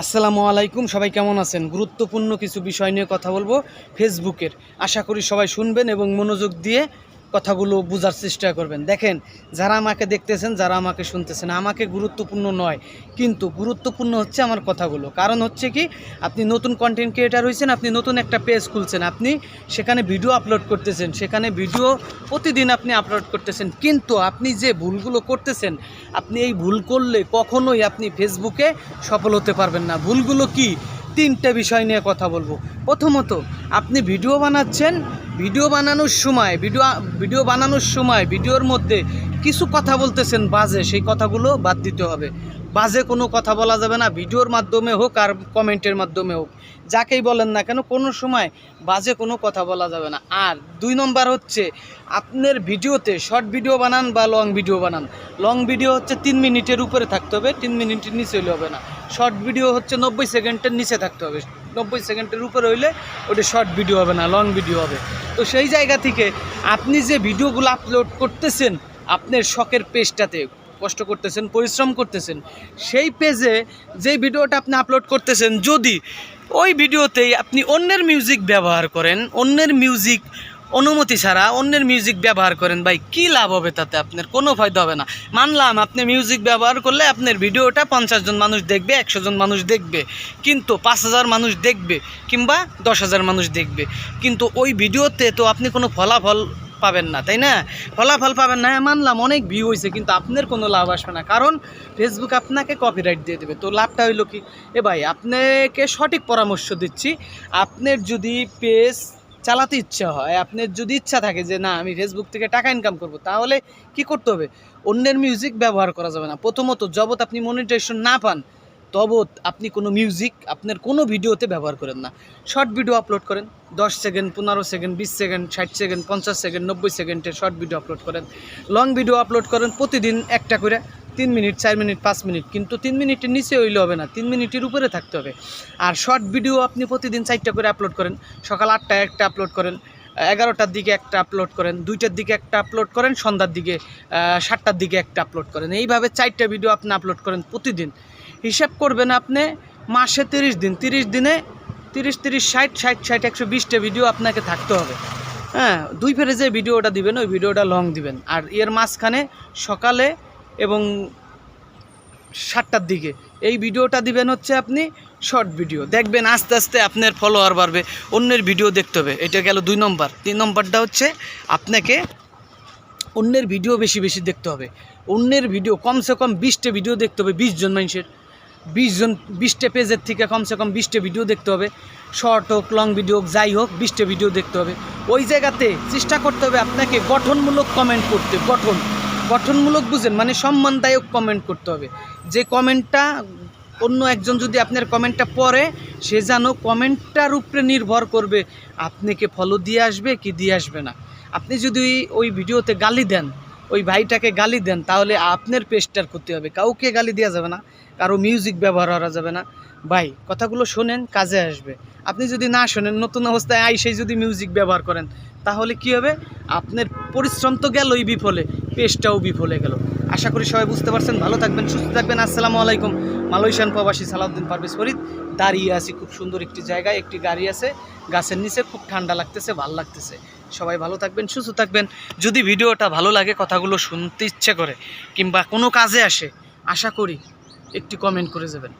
আসসালামু আলাইকুম, সবাই কেমন আছেন? গুরুত্বপূর্ণ কিছু বিষয় নিয়ে কথা বলব ফেসবুকের। আশা করি সবাই শুনবেন এবং মনোযোগ দিয়ে কথাগুলো বোঝার চেষ্টা করবেন। দেখেন, যারা আমাকে দেখতেছেন, যারা আমাকে শুনতেছেন, আমাকে গুরুত্বপূর্ণ নয়, কিন্তু গুরুত্বপূর্ণ হচ্ছে আমার কথাগুলো। কারণ হচ্ছে কি, আপনি নতুন কন্টেন্ট ক্রিয়েটার হয়েছেন, আপনি নতুন একটা পেজ খুলছেন, আপনি সেখানে ভিডিও আপলোড করতেছেন, সেখানে ভিডিও প্রতিদিন আপনি আপলোড করতেছেন, কিন্তু আপনি যে ভুলগুলো করতেছেন, আপনি এই ভুল করলে কখনোই আপনি ফেসবুকে সফল হতে পারবেন না। ভুলগুলো কি? তিনটে বিষয় নিয়ে কথা বলব। প্রথমত, আপনি ভিডিও বানাচ্ছেন, ভিডিও বানানোর সময়, ভিডিও ভিডিও বানানোর সময় ভিডিওর মধ্যে কিছু কথা বলতেছেন বাজে, সেই কথাগুলো বাদ দিতে হবে। বাজে কোনো কথা বলা যাবে না, ভিডিওর মাধ্যমে হোক আর কমেন্টের মাধ্যমে হোক। যাকেই বলেন না কেন, কোনো সময় বাজে কোনো কথা বলা যাবে না। আর দুই নম্বর হচ্ছে, আপনার ভিডিওতে শর্ট ভিডিও বানান বা লং ভিডিও বানান। লং ভিডিও হচ্ছে তিন মিনিটের উপরে থাকতে হবে, তিন মিনিটের নিচে হলে হবে না। শর্ট ভিডিও হচ্ছে নব্বই সেকেন্ডের নিচে থাকতে হবে। নব্বই সেকেন্ডের উপরে হইলে ওটা শর্ট ভিডিও হবে না, লং ভিডিও হবে। তো সেই জায়গা থেকে আপনি যে ভিডিওগুলো আপলোড করতেছেন, আপনার শখের পেজটাতে কষ্ট করতেছেন, পরিশ্রম করতেছেন, সেই পেজে যে ভিডিওটা আপনি আপলোড করতেছেন, যদি ওই ভিডিওতেই আপনি অন্যের মিউজিক ব্যবহার করেন, অন্যের মিউজিক অনুমতি ছাড়া অন্যের মিউজিক ব্যবহার করেন। ভাই কী লাভ হবে তাতে? আপনার কোনো ফায়দা হবে না। মানলাম আপনি মিউজিক ব্যবহার করলে আপনার ভিডিওটা পঞ্চাশ জন মানুষ দেখবে একশো জন মানুষ দেখবে কিন্তু পাঁচ হাজার মানুষ দেখবে কিংবা দশ হাজার মানুষ দেখবে। কিন্তু ওই ভিডিওতে তো আপনি কোনো ফলাফল পাবেন না তাই না? ফলাফল পাবেন না হ্যাঁ, মানলাম অনেক ভিউ হয়েছে কিন্তু আপনার কোনো লাভ আসবে না। কারণ ফেসবুক আপনাকে কপিরাইট দিয়ে দেবে। তো লাভটা হইল কি? এ ভাই আপনাকে সঠিক পরামর্শ দিচ্ছি। আপনার যদি পেজ চালাতে ইচ্ছা হয়, আপনার যদি ইচ্ছা থাকে যে না, আমি ফেসবুক থেকে টাকা ইনকাম করব, তাহলে কি করতে হবে? অন্যের মিউজিক ব্যবহার করা যাবে না। প্রথমত জবত আপনি মনিটাইজেশন না পান, তবৎ আপনি কোনো মিউজিক আপনার কোনো ভিডিওতে ব্যবহার করেন না। শর্ট ভিডিও আপলোড করেন, দশ সেকেন্ড পনেরো সেকেন্ড বিশ সেকেন্ড ষাট সেকেন্ড পঞ্চাশ সেকেন্ড নব্বই সেকেন্ডের শর্ট ভিডিও আপলোড করেন। লং ভিডিও আপলোড করেন, প্রতিদিন একটা করে। তিন মিনিট, চার মিনিট, পাঁচ মিনিট, কিন্তু তিন মিনিটের নিচে হইলে হবে না, তিন মিনিটের উপরে থাকতে হবে। আর শর্ট ভিডিও আপনি প্রতিদিন চারটা করে আপলোড করেন, সকাল আটটায় একটা আপলোড করেন, এগারোটার দিকে একটা আপলোড করেন, দুইটার দিকে একটা আপলোড করেন, সন্ধ্যার দিকে সাতটার দিকে একটা আপলোড করেন। এইভাবে চারটা ভিডিও আপনি আপলোড করেন প্রতিদিন। হিসাব করবেন আপনি, মাসে তিরিশ দিন, তিরিশ দিনে তিরিশ তিরিশ, ষাট ষাট ষাট, একশো বিশটা ভিডিও আপনাকে থাকতে হবে। হ্যাঁ দুই ফেরে যে ভিডিওটা দিবেন, ওই ভিডিওটা লং দিবেন। আর এর মাঝখানে সকালে এবং সাতটার দিকে। এই ভিডিওটা দিবেন হচ্ছে আপনি শর্ট ভিডিও। দেখবেন আস্তে আস্তে আপনার ফলোয়ার বাড়বে, অন্যের ভিডিও দেখতে হবে। এটা গেল দুই নম্বর। তিন নম্বরটা হচ্ছে আপনাকে অন্যের ভিডিও বেশি বেশি দেখতে হবে। অন্যের ভিডিও কমসে কম বিশটা ভিডিও দেখতে হবে, বিশ জন মানুষের। বিশ জন, বিশটা পেজের থেকে কমসে কম বিশটা ভিডিও দেখতে হবে। শর্ট হোক, লং ভিডিও হোক, যাই হোক, বিশটা ভিডিও দেখতে হবে। ওই জায়গাতে চেষ্টা করতে হবে আপনাকে গঠনমূলক কমেন্ট করতে, গঠন। গঠনমূলক বুঝেন মানে সম্মানদায়ক কমেন্ট করতে হবে। যে কমেন্টটা অন্য একজন যদি আপনার কমেন্টটা পড়ে, সে যেন কমেন্টটার উপরে নির্ভর করবে, আপনাকে ফলো দিয়ে আসবে কি দিয়ে আসবে না। আপনি যদি ওই ভিডিওতে গালি দেন, ওই ভাইটাকে গালি দেন, তাহলে আপনার পেজটার ক্ষতি হবে। কাউকে গালি দেওয়া যাবে না, কারও মিউজিক ব্যবহার করা যাবে না। ভাই, কথাগুলো শোনেন, কাজে আসবে। আপনি যদি না শোনেন, নতুন অবস্থায় আইসেই যদি মিউজিক ব্যবহার করেন, তাহলে কি হবে? আপনার পরিশ্রম তো গেলই বিফলে পেজটাও বিফলে গেল। আশা করি সবাই বুঝতে পারছেন, ভালো থাকবেন, সুস্থ থাকবেন। আসসালামু আলাইকুম। মালয়েশিয়ান প্রবাসী সালাউদ্দিন পারভেজ ফরিদ। দাঁড়িয়ে আছি খুব সুন্দর একটি জায়গায়, একটি গাড়ি আছে। গাছের নিচে খুব ঠান্ডা লাগতেছে, ভালো লাগতেছে। সবাই ভালো থাকবেন, সুস্থ থাকবেন। যদি ভিডিওটা ভালো লাগে, কথাগুলো শুনতে ইচ্ছে করে, কিংবা কোনো কাজে আসে, আশা করি একটি কমেন্ট করে যাবেন।